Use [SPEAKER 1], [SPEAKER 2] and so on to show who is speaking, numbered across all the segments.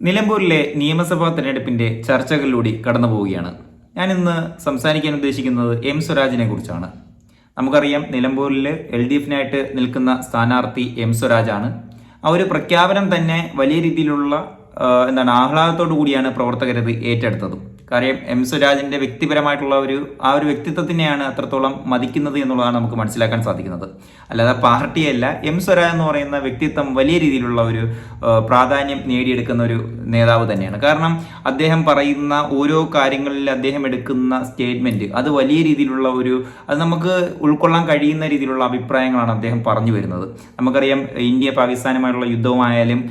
[SPEAKER 1] നിലമ്പൂരിലെ നിയമസഭാ തെരഞ്ഞെടുപ്പിന്റെ ചർച്ചകളിലൂടെ കടന്നു പോവുകയാണ് ഞാൻ ഇന്ന് സംസാരിക്കാൻ ഉദ്ദേശിക്കുന്നത് എം സ്വരാജിനെ കുറിച്ചാണ്. നമുക്കറിയാം നിലമ്പൂരിൽ എൽ ഡി എഫിനായിട്ട് നിൽക്കുന്ന സ്ഥാനാർത്ഥി എം സ്വരാജാണ്. ആ ഒരു പ്രഖ്യാപനം തന്നെ വലിയ രീതിയിലുള്ള എന്താണ് ആഹ്ലാദത്തോടു കൂടിയാണ് പ്രവർത്തകരത് ഏറ്റെടുത്തതും. കാര്യം എം സുരാജിന്റെ വ്യക്തിപരമായിട്ടുള്ള ഒരു ആ ഒരു വ്യക്തിത്വത്തിനെയാണ് അത്രത്തോളം മതിക്കുന്നത് എന്നുള്ളതാണ് നമുക്ക് മനസ്സിലാക്കാൻ സാധിക്കുന്നത്. അല്ലാതെ പാർട്ടിയല്ല എം സ്വരാജ് എന്ന് പറയുന്ന വ്യക്തിത്വം വലിയ രീതിയിലുള്ള ഒരു പ്രാധാന്യം നേടിയെടുക്കുന്ന ഒരു നേതാവ് തന്നെയാണ്. കാരണം അദ്ദേഹം പറയുന്ന ഓരോ കാര്യങ്ങളിൽ അദ്ദേഹം എടുക്കുന്ന സ്റ്റേറ്റ്മെന്റ് അത് വലിയ രീതിയിലുള്ള ഒരു അത് നമുക്ക് ഉൾക്കൊള്ളാൻ കഴിയുന്ന രീതിയിലുള്ള അഭിപ്രായങ്ങളാണ് അദ്ദേഹം പറഞ്ഞു വരുന്നത്. നമുക്കറിയാം ഇന്ത്യ പാകിസ്ഥാനുമായിട്ടുള്ള യുദ്ധമായാലും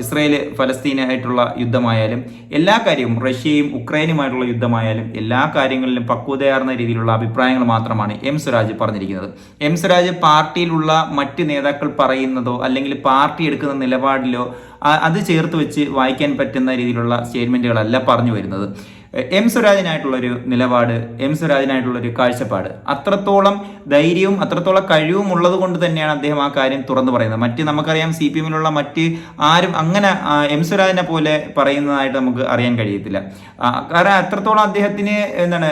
[SPEAKER 1] ഇസ്രയേൽ ഫലസ്തീനായിട്ടുള്ള യുദ്ധമായാലും എല്ലാ കാര്യവും റഷ്യയും ഉക്രൈനുമായിട്ടുള്ള യുദ്ധമായാലും എല്ലാ കാര്യങ്ങളിലും പക്വതയാർന്ന രീതിയിലുള്ള അഭിപ്രായങ്ങൾ മാത്രമാണ് എം സ്വരാജ് പറഞ്ഞിരിക്കുന്നത്. എം സ്വരാജ് പാർട്ടിയിലുള്ള മറ്റ് നേതാക്കൾ പറയുന്നതോ അല്ലെങ്കിൽ പാർട്ടി എടുക്കുന്ന നിലപാടിലോ അത് ചേർത്ത് വെച്ച് വായിക്കാൻ പറ്റുന്ന രീതിയിലുള്ള സ്റ്റേറ്റ്മെന്റുകളല്ല പറഞ്ഞു വരുന്നത്. എം സ്വരാജിനായിട്ടുള്ളൊരു നിലപാട് എം സ്വരാജിനായിട്ടുള്ളൊരു കാഴ്ചപ്പാട്. അത്രത്തോളം ധൈര്യവും അത്രത്തോളം കഴിവും ഉള്ളത് കൊണ്ട് തന്നെയാണ് അദ്ദേഹം ആ കാര്യം തുറന്നു പറയുന്നത്. മറ്റ് നമുക്കറിയാം സി പി എമ്മിലുള്ള മറ്റ് ആരും അങ്ങനെ എം സ്വരാജിനെ പോലെ പറയുന്നതായിട്ട് നമുക്ക് അറിയാൻ കഴിയത്തില്ല. കാരണം അത്രത്തോളം അദ്ദേഹത്തിന് എന്താണ്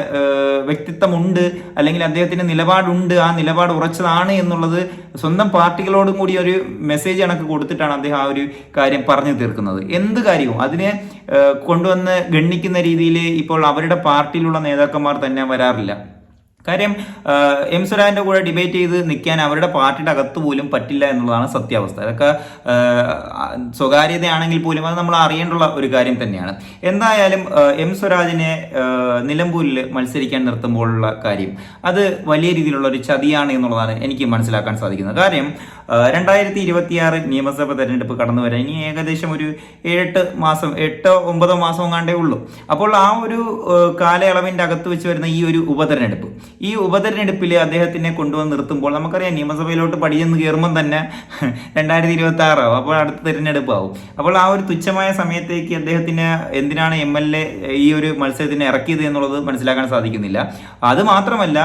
[SPEAKER 1] വ്യക്തിത്വമുണ്ട് അല്ലെങ്കിൽ അദ്ദേഹത്തിന് നിലപാടുണ്ട് ആ നിലപാട് ഉറച്ചതാണ് എന്നുള്ളത് സ്വന്തം പാർട്ടികളോടും കൂടി ഒരു മെസ്സേജ് കണക്ക് കൊടുത്തിട്ടാണ് അദ്ദേഹം ആ ഒരു കാര്യം പറഞ്ഞു തീർക്കുന്നത്. എന്ത് കാര്യവും അതിനെ കൊണ്ടുവന്ന് ഗണ്ണിക്കുന്ന രീതിയിൽ ഇപ്പോൾ അവരുടെ പാർട്ടിയിലുള്ള നേതാക്കന്മാർ തന്നെ വരാറില്ല. കാര്യം എം സ്വരാജിന്റെ കൂടെ ഡിബേറ്റ് ചെയ്ത് നിൽക്കാൻ അവരുടെ പാർട്ടിയുടെ അകത്ത് പോലും പറ്റില്ല എന്നുള്ളതാണ് സത്യാവസ്ഥ. അതൊക്കെ സ്വകാര്യതയാണെങ്കിൽ പോലും അത് നമ്മൾ അറിയേണ്ടുള്ള ഒരു കാര്യം തന്നെയാണ്. എന്തായാലും എം സ്വരാജിനെ നിലമ്പൂരിൽ മത്സരിക്കാൻ നിർത്തുമ്പോഴുള്ള കാര്യം അത് വലിയ രീതിയിലുള്ള ഒരു ചതിയാണ് എന്നുള്ളതാണ് എനിക്ക് മനസ്സിലാക്കാൻ സാധിക്കുന്നത്. കാര്യം രണ്ടായിരത്തി ഇരുപത്തിയാറ് നിയമസഭ തെരഞ്ഞെടുപ്പ് കടന്നു വരാൻ ഇനി ഏകദേശം ഒരു ഏഴെട്ട് മാസം എട്ടോ ഒമ്പതോ മാസം കണ്ടേ ഉള്ളൂ. അപ്പോൾ ആ ഒരു കാലയളവിന്റെ അകത്ത് വെച്ച് വരുന്ന ഈ ഒരു ഉപതെരഞ്ഞെടുപ്പ് ഈ ഉപതെരഞ്ഞെടുപ്പിൽ അദ്ദേഹത്തിനെ കൊണ്ടുവന്ന് നിർത്തുമ്പോൾ നമുക്കറിയാം നിയമസഭയിലോട്ട് പടിയെന്ന് കയറുമ്പം തന്നെ രണ്ടായിരത്തി ഇരുപത്തി ആറാവും അപ്പോൾ അടുത്ത തിരഞ്ഞെടുപ്പാവും. അപ്പോൾ ആ ഒരു തുച്ഛമായ സമയത്തേക്ക് അദ്ദേഹത്തിന് എന്തിനാണ് എം എൽ എ ഈ ഒരു മത്സരത്തിന് ഇറക്കിയത് എന്നുള്ളത് മനസ്സിലാക്കാൻ സാധിക്കുന്നില്ല. അത് മാത്രമല്ല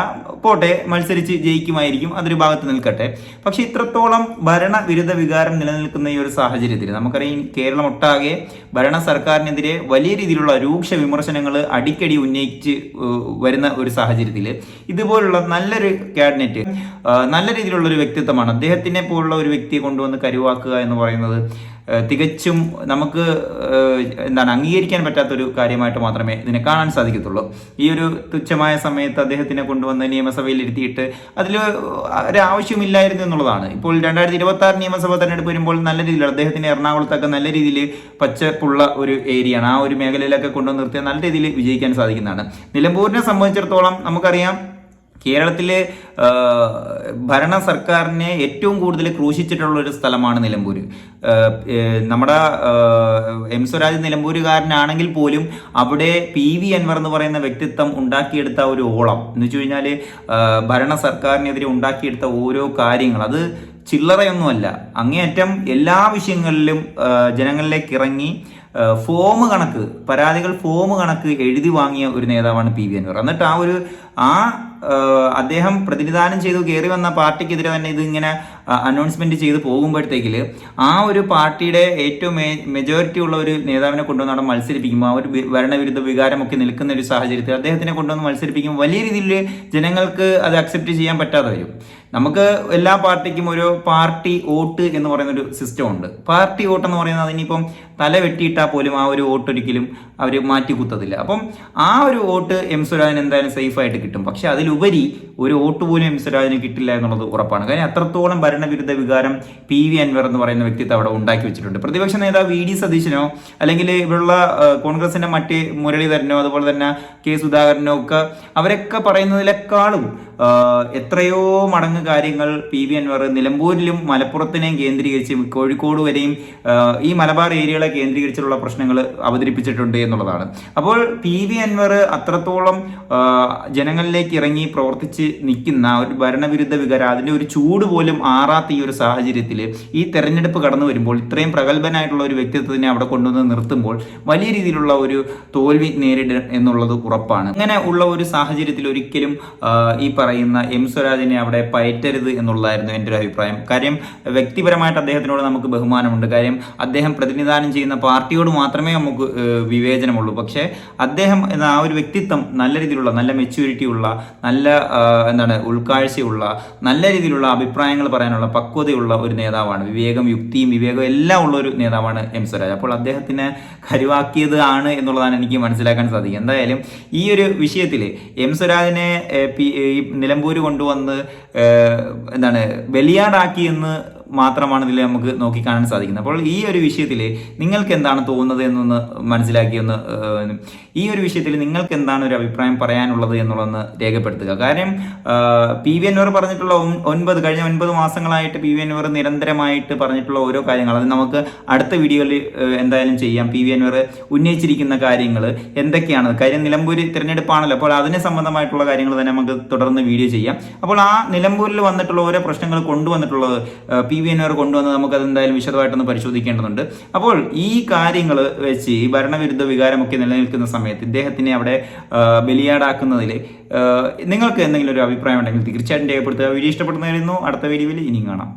[SPEAKER 1] പോട്ടെ മത്സരിച്ച് ജയിക്കുമായിരിക്കും അതൊരു ഭാഗത്ത് നിൽക്കട്ടെ. പക്ഷേ ഇത്രത്തോളം ഭരണവിരുദ്ധ വികാരം നിലനിൽക്കുന്ന ഈ ഒരു സാഹചര്യത്തിൽ നമുക്കറിയാം കേരളം ഒട്ടാകെ ഭരണ സർക്കാരിനെതിരെ വലിയ രീതിയിലുള്ള രൂക്ഷ വിമർശനങ്ങൾ അടിക്കടി ഉന്നയിച്ച് വരുന്ന ഒരു സാഹചര്യത്തിൽ ഇതുപോലുള്ള നല്ലൊരു ക്യാബിനറ്റ് നല്ല രീതിയിലുള്ള ഒരു വ്യക്തിത്വമാണ്. അദ്ദേഹത്തിനെ പോലുള്ള ഒരു വ്യക്തിയെ കൊണ്ടുവന്ന് കരുവാക്കുക എന്ന് പറയുന്നത് തികച്ചും നമുക്ക് എന്താണ് അംഗീകരിക്കാൻ പറ്റാത്തൊരു കാര്യമായിട്ട് മാത്രമേ ഇതിനെ കാണാൻ സാധിക്കത്തുള്ളൂ. ഈ ഒരു തുച്ഛമായ സമയത്ത് അദ്ദേഹത്തിനെ കൊണ്ടുവന്ന് നിയമസഭയിൽ ഇരുത്തിയിട്ട് അതിൽ ഒരു ആവശ്യമില്ലായിരുന്നു എന്നുള്ളതാണ്. ഇപ്പോൾ രണ്ടായിരത്തി ഇരുപത്തി ആറ് നിയമസഭാ തെരഞ്ഞെടുപ്പ് വരുമ്പോൾ നല്ല രീതിയിൽ അദ്ദേഹത്തിന് എറണാകുളത്തൊക്കെ നല്ല രീതിയിൽ പച്ചപ്പുള്ള ഒരു ഏരിയയാണ്. ആ ഒരു മേഖലയിലൊക്കെ കൊണ്ടുവന്ന് നിർത്തിയാൽ നല്ല രീതിയിൽ വിജയിക്കാൻ സാധിക്കുന്നതാണ്. നിലമ്പൂരിനെ സംബന്ധിച്ചിടത്തോളം നമുക്കറിയാം കേരളത്തിലെ ഭരണ സർക്കാരിനെ ഏറ്റവും കൂടുതൽ ക്രൂശിച്ചിട്ടുള്ള ഒരു സ്ഥലമാണ് നിലമ്പൂർ നമ്മുടെ എം സ്വരാജ് നിലമ്പൂരുകാരനാണെങ്കിൽ പോലും അവിടെ പി വി അൻവർ എന്ന് പറയുന്ന വ്യക്തിത്വം ഉണ്ടാക്കിയെടുത്ത ഒരു ഓളം. എന്ന് വെച്ച് കഴിഞ്ഞാൽ ഭരണ സർക്കാരിനെതിരെ ഉണ്ടാക്കിയെടുത്ത ഓരോ കാര്യങ്ങൾ. അത് ചില്ലറയൊന്നുമല്ല. അങ്ങേയറ്റം എല്ലാ വിഷയങ്ങളിലും ജനങ്ങളിലേക്ക് ഇറങ്ങി ഫോം കണക്ക് പരാതികൾ ഫോം കണക്ക് എഴുതി വാങ്ങിയ ഒരു നേതാവാണ് പി വി അൻവർ. എന്നിട്ട് ആ ഒരു ആ, അദ്ദേഹം പ്രതിനിധാനം ചെയ്തു കയറി വന്ന പാർട്ടിക്കെതിരെ തന്നെ ഇത് ഇങ്ങനെ അനൗൺസ്മെന്റ് ചെയ്ത് പോകുമ്പോഴത്തേക്കിൽ ആ ഒരു പാർട്ടിയുടെ ഏറ്റവും മെജോറിറ്റി ഉള്ള ഒരു നേതാവിനെ കൊണ്ടുവന്ന് അവിടെ മത്സരിപ്പിക്കുമ്പോൾ ആ ഒരു ഭരണവിരുദ്ധ വികാരമൊക്കെ നിൽക്കുന്ന ഒരു സാഹചര്യത്തിൽ അദ്ദേഹത്തിനെ കൊണ്ടുവന്ന് മത്സരിപ്പിക്കുമ്പോൾ വലിയ രീതിയിൽ ജനങ്ങൾക്ക് അത് അക്സെപ്റ്റ് ചെയ്യാൻ പറ്റാതെ വരും. നമുക്ക് എല്ലാ പാർട്ടിക്കും ഒരു പാർട്ടി വോട്ട് എന്ന് പറയുന്ന ഒരു സിസ്റ്റം ഉണ്ട്. പാർട്ടി വോട്ട് എന്ന് പറയുന്നത് അതിനിപ്പം തല വെട്ടിയിട്ടാൽ പോലും ആ ഒരു വോട്ട് ഒരിക്കലും അവർ മാറ്റി കുത്തത്തില്ല. അപ്പം ആ ഒരു വോട്ട് എം സ്വരാജിന് എന്തായാലും സേഫ് ആയിട്ട് കിട്ടും. പക്ഷെ അതിലുപരി ഒരു വോട്ട് പോലും എം സ്വരാജിന് കിട്ടില്ല എന്നുള്ളത് ഉറപ്പാണ്. കാര്യം അത്രത്തോളം ഭരണവിരുദ്ധ വികാരം പി വി അൻവർ എന്ന് പറയുന്ന വ്യക്തിത്വം അവിടെ ഉണ്ടാക്കി വെച്ചിട്ടുണ്ട്. പ്രതിപക്ഷ നേതാവ് വി ഡി സതീശനോ അല്ലെങ്കിൽ ഇവിടെയുള്ള കോൺഗ്രസിന്റെ മറ്റ് മുരളീധരനോ അതുപോലെ തന്നെ കെ സുധാകരനോ ഒക്കെ അവരൊക്കെ പറയുന്നതിനേക്കാളും ആ, എത്രയോ മടങ്ങ് കാര്യങ്ങൾ പി വി അൻവർ നിലമ്പൂരിലും മലപ്പുറത്തിനെയും കേന്ദ്രീകരിച്ച് കോഴിക്കോട് വരെയും ഈ മലബാർ ഏരിയകളെ കേന്ദ്രീകരിച്ചുള്ള പ്രശ്നങ്ങൾ അവതരിപ്പിച്ചിട്ടുണ്ട് എന്നുള്ളതാണ്. അപ്പോൾ പി വി അൻവർ അത്രത്തോളം ജനങ്ങളിലേക്ക് ഇറങ്ങി പ്രവർത്തിച്ച് നിൽക്കുന്ന ഒരു ഭരണവിരുദ്ധ വികാരം അതിന്റെ ഒരു ചൂട് പോലും ആറാത്ത ഈ ഒരു സാഹചര്യത്തിൽ ഈ തെരഞ്ഞെടുപ്പ് കടന്നു വരുമ്പോൾ ഇത്രയും പ്രഗത്ഭനായിട്ടുള്ള ഒരു വ്യക്തിത്വത്തിനെ അവിടെ കൊണ്ടുവന്ന് നിർത്തുമ്പോൾ വലിയ രീതിയിലുള്ള ഒരു തോൽവി നേരിടും എന്നുള്ളത് ഉറപ്പാണ്. അങ്ങനെ ഉള്ള ഒരു സാഹചര്യത്തിൽ ഒരിക്കലും ഈ പറയുന്ന പറയുന്ന എം സ്വരാജിനെ അവിടെ പയറ്റരുത് എന്നുള്ളതായിരുന്നു എന്റെ ഒരു അഭിപ്രായം. കാര്യം വ്യക്തിപരമായിട്ട് അദ്ദേഹത്തിനോട് നമുക്ക് ബഹുമാനമുണ്ട്. കാര്യം അദ്ദേഹം പ്രതിനിധാനം ചെയ്യുന്ന പാർട്ടിയോട് മാത്രമേ നമുക്ക് വിവേചനമുള്ളൂ. പക്ഷേ അദ്ദേഹം എന്ന ആ ഒരു വ്യക്തിത്വം നല്ല രീതിയിലുള്ള നല്ല മെച്യൂരിറ്റി ഉള്ള നല്ല എന്താണ് ഉൾക്കാഴ്ചയുള്ള നല്ല രീതിയിലുള്ള അഭിപ്രായങ്ങൾ പറയാനുള്ള പക്വതയുള്ള ഒരു നേതാവാണ്. വിവേകം യുക്തിയും വിവേകവും എല്ലാം ഉള്ള ഒരു നേതാവാണ് എം സ്വരാജ്. അപ്പോൾ അദ്ദേഹത്തിന് കരുവാക്കിയത് ആണ് എന്നുള്ളതാണ് എനിക്ക് മനസ്സിലാക്കാൻ സാധിക്കുക. എന്തായാലും ഈ ഒരു വിഷയത്തിൽ എം സ്വരാജിനെ നിലമ്പൂര് കൊണ്ടുവന്ന് എന്താണ് ബലിയാടാക്കി എന്ന് മാത്രമാണ് ഇതിൽ നമുക്ക് നോക്കിക്കാണാൻ സാധിക്കുന്നത്. അപ്പോൾ ഈ ഒരു വിഷയത്തിൽ നിങ്ങൾക്ക് എന്താണ് തോന്നുന്നത് എന്നൊന്ന് മനസ്സിലാക്കി ഒന്ന് ഈ ഒരു വിഷയത്തിൽ നിങ്ങൾക്ക് എന്താണ് ഒരു അഭിപ്രായം പറയാനുള്ളത് എന്നുള്ളതെന്ന് രേഖപ്പെടുത്തുക. കാരണം പി വി അൻവർ പറഞ്ഞിട്ടുള്ള ഒൻ- ഒൻപത് കഴിഞ്ഞ ഒൻപത് മാസങ്ങളായിട്ട് പി വി അൻവർ നിരന്തരമായിട്ട് പറഞ്ഞിട്ടുള്ള ഓരോ കാര്യങ്ങൾ അത് നമുക്ക് അടുത്ത വീഡിയോയിൽ എന്തായാലും ചെയ്യാം. പി വി അൻവർ ഉന്നയിച്ചിരിക്കുന്ന കാര്യങ്ങൾ എന്തൊക്കെയാണ്? കാര്യം നിലമ്പൂർ തിരഞ്ഞെടുപ്പാണല്ലോ അപ്പോൾ അതിനെ സംബന്ധമായിട്ടുള്ള കാര്യങ്ങൾ തന്നെ നമുക്ക് തുടർന്ന് വീഡിയോ ചെയ്യാം. അപ്പോൾ ആ നിലമ്പൂരിൽ വന്നിട്ടുള്ള ഓരോ പ്രശ്നങ്ങൾ കൊണ്ടുവന്നിട്ടുള്ളത് പി വി അൻവർ കൊണ്ടുവന്ന് നമുക്കത് എന്തായാലും വിശദമായിട്ടൊന്ന് പരിശോധിക്കേണ്ടതുണ്ട്. അപ്പോൾ ഈ കാര്യങ്ങൾ വെച്ച് ഈ ഭരണവിരുദ്ധ വികാരമൊക്കെ നിലനിൽക്കുന്ന സമയത്ത് ഇദ്ദേഹത്തിനെ അവിടെ ബലിയാടാക്കുന്നതിൽ നിങ്ങൾക്ക് എന്തെങ്കിലും ഒരു അഭിപ്രായം ഉണ്ടെങ്കിൽ തീർച്ചയായിട്ടും രേഖപ്പെടുത്തുക. വീഡിയോ ഇഷ്ടപ്പെടുന്നതായിരുന്നു അടുത്ത വീഡിയോയിൽ ഇനിയും കാണാം.